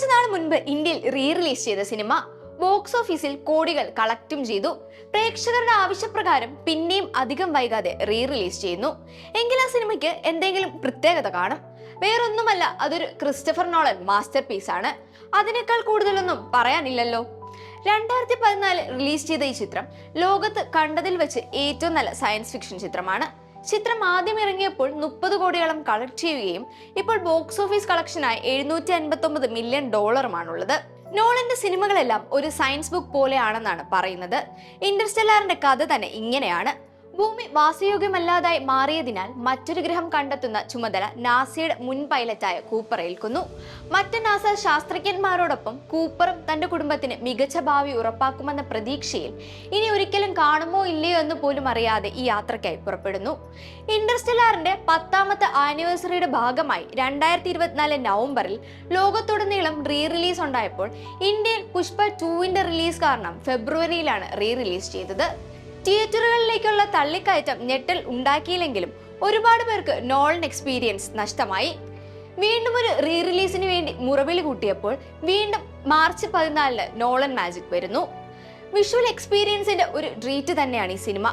കുറച്ചു നാൾ മുൻപ് ഇന്ത്യയിൽ റീ റിലീസ് ചെയ്ത സിനിമ ബോക്സ് ഓഫീസിൽ കോടികൾ കളക്റ്റും ചെയ്തു. പ്രേക്ഷകരുടെ ആവശ്യപ്രകാരം പിന്നെയും അധികം വൈകാതെ റീ റിലീസ് ചെയ്യുന്നു. എങ്കിൽ ആ സിനിമയ്ക്ക് എന്തെങ്കിലും പ്രത്യേകത കാണും? വേറൊന്നുമല്ല അതൊരു ക്രിസ്റ്റഫർ നോളൻ മാസ്റ്റർ പീസ് ആണ്. അതിനേക്കാൾ കൂടുതലൊന്നും പറയാനില്ലല്ലോ. രണ്ടായിരത്തി പതിനാല് റിലീസ് ചെയ്ത ഈ ചിത്രം ലോകത്ത് കണ്ടതിൽ വെച്ച് ഏറ്റവും നല്ല സയൻസ് ഫിക്ഷൻ ചിത്രമാണ്. ചിത്രം ആദ്യം ഇറങ്ങിയപ്പോൾ മുപ്പത് കോടിയോളം കളക്ട് ചെയ്യുകയും ഇപ്പോൾ ബോക്സ് ഓഫീസ് കളക്ഷനായി എഴുന്നൂറ്റി അൻപത്തി ഒമ്പത് മില്യൺ ഡോളറുമാണുള്ളത് നോളന്റെ സിനിമകളെല്ലാം ഒരു സയൻസ് ബുക്ക് പോലെയാണെന്നാണ് പറയുന്നത്. ഇന്റർസ്റ്റെല്ലാറിന്റെ കഥ തന്നെ ഇങ്ങനെയാണ്. ഭൂമി വാസയോഗ്യമല്ലാതായി മാറിയതിനാൽ മറ്റൊരു ഗ്രഹം കണ്ടെത്തുന്ന ചുമതല നാസയുടെ മുൻ പൈലറ്റായ കൂപ്പർ ഏൽക്കുന്നു മറ്റ് നാസ ശാസ്ത്രജ്ഞന്മാരോടൊപ്പം കൂപ്പറും തന്റെ കുടുംബത്തിന് മികച്ച ഭാവി ഉറപ്പാക്കുമെന്ന പ്രതീക്ഷയിൽ ഇനി ഒരിക്കലും കാണുമോ ഇല്ലയോ എന്ന് പോലും അറിയാതെ ഈ യാത്രയ്ക്കായി പുറപ്പെടുന്നു. ഇന്റർസ്റ്റെല്ലാറിന്റെ പത്താമത്തെ ആനിവേഴ്സറിയുടെ ഭാഗമായി രണ്ടായിരത്തി ഇരുപത്തിനാല് നവംബറിൽ ലോകത്തുടനീളം റീ റിലീസ് ഉണ്ടായപ്പോൾ ഇന്ത്യയിൽ പുഷ്പ ടൂവിന്റെ റിലീസ് കാരണം ഫെബ്രുവരിയിലാണ് റീ റിലീസ് ചെയ്തത്. തിയേറ്ററുകളിലേക്കുള്ള തള്ളിക്കയറ്റം ഞെട്ടൽ ഉണ്ടാക്കിയില്ലെങ്കിലും ഒരുപാട് പേർക്ക് നോളൻ എക്സ്പീരിയൻസ് നഷ്ടമായി. വീണ്ടും ഒരു റീ റിലീസിന് വേണ്ടി മുറവിൽ കൂട്ടിയപ്പോൾ വീണ്ടും മാർച്ച് പതിനാലിന് നോളൻ മാജിക് വരുന്നു. വിഷ്വൽ എക്സ്പീരിയൻസിന്റെ ഒരു ട്രീറ്റ് തന്നെയാണ് ഈ സിനിമ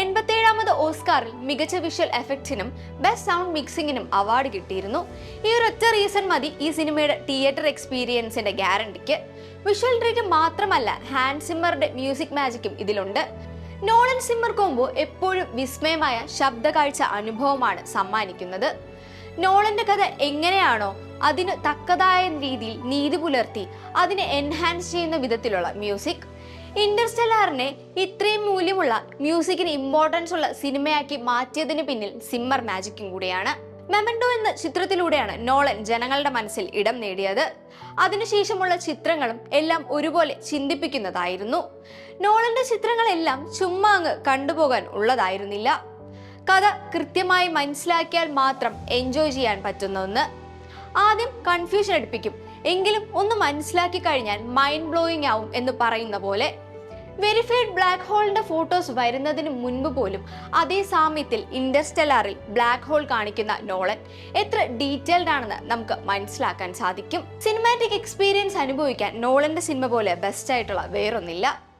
എൺപത്തേഴാമത് ഓസ്കാറിൽ മികച്ച വിഷ്വൽ എഫക്റ്റിനും ബെസ്റ്റ് സൗണ്ട് മിക്സിങ്ങിനും അവാർഡ് കിട്ടിയിരുന്നു. ഈ ഒരൊറ്റ റീസൺ മതി ഈ സിനിമയുടെ തിയേറ്റർ എക്സ്പീരിയൻസിന്റെ ഗ്യാരണ്ടിക്ക് വിഷ്വൽ ട്രീറ്റ് മാത്രമല്ല ഹാൻഡ് സിമ്മറുടെ മ്യൂസിക് മാജിക്കും ഇതിലുണ്ട്. നോളൻ സിമ്മർ കോംബോ എപ്പോഴും വിസ്മയമായ ശബ്ദകാഴ്ച അനുഭവമാണ് സമ്മാനിക്കുന്നത്. നോളന്റെ കഥ എങ്ങനെയാണോ അതിന് തക്കതായ രീതിയിൽ നീതി പുലർത്തി അതിനെ എൻഹാൻസ് ചെയ്യുന്ന വിധത്തിലുള്ള മ്യൂസിക് ഇന്റർസ്റ്റെല്ലാറിനെ ഇത്രയും മൂല്യമുള്ള മ്യൂസിക്കിന് ഇമ്പോർട്ടൻസ് ഉള്ള സിനിമയാക്കി മാറ്റിയതിന് പിന്നിൽ സിമ്മർ മാജിക്കും കൂടിയാണ്. മെമൻഡോ എന്ന ചിത്രത്തിലൂടെയാണ് നോളൻ ജനങ്ങളുടെ മനസ്സിൽ ഇടം നേടിയത്. അതിനുശേഷമുള്ള ചിത്രങ്ങളും എല്ലാം ഒരുപോലെ ചിന്തിപ്പിക്കുന്നതായിരുന്നു. നോളന്റെ ചിത്രങ്ങളെല്ലാം ചുമ്മാ അങ്ങ് കണ്ടുപോകാൻ ഉള്ളതായിരുന്നില്ല. കഥ കൃത്യമായി മനസ്സിലാക്കിയാൽ മാത്രം എൻജോയ് ചെയ്യാൻ പറ്റുന്ന ഒന്ന്. ആദ്യം കൺഫ്യൂഷൻ എടുപ്പിക്കും എങ്കിലും ഒന്ന് മനസ്സിലാക്കി കഴിഞ്ഞാൽ മൈൻഡ് ബ്ലോയിങ് ആവും എന്ന് പറയുന്ന പോലെ. വെരിഫൈഡ് ബ്ലാക്ക് ഹോളിന്റെ ഫോട്ടോസ് വരുന്നതിന് മുൻപ് പോലും അതേ സാമ്യത്തിൽ ഇൻഡർസ്റ്റെല്ലാറിൽ ബ്ലാക്ക് ഹോൾ കാണിക്കുന്ന നോളൻ എത്ര ഡീറ്റെയിൽഡ് ആണെന്ന് നമുക്ക് മനസ്സിലാക്കാൻ സാധിക്കും. സിനിമാറ്റിക് എക്സ്പീരിയൻസ് അനുഭവിക്കാൻ നോളന്റെ സിനിമ പോലെ ബെസ്റ്റ് ആയിട്ടുള്ള വേറൊന്നില്ല.